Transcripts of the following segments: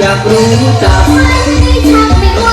อยากรู้จัก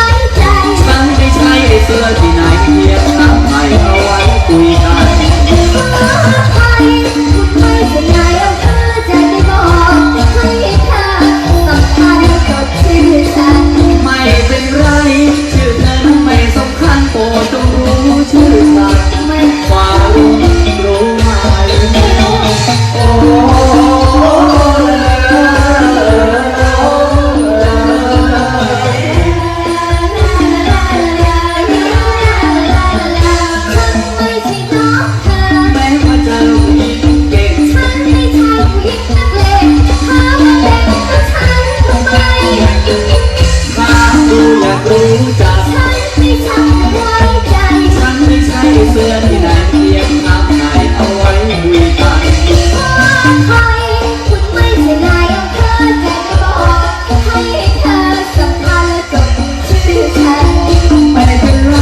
เป็นไร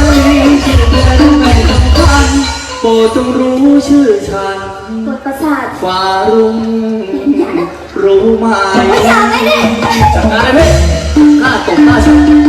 ฉันเดินไม่สำคัญโปรดจงรู้ชื่อฉันปวดประสาทฟ้ารุ่งรู้ไหมไม่อยากดิจับงานเลยพี่ข้าตกหน้าฉัน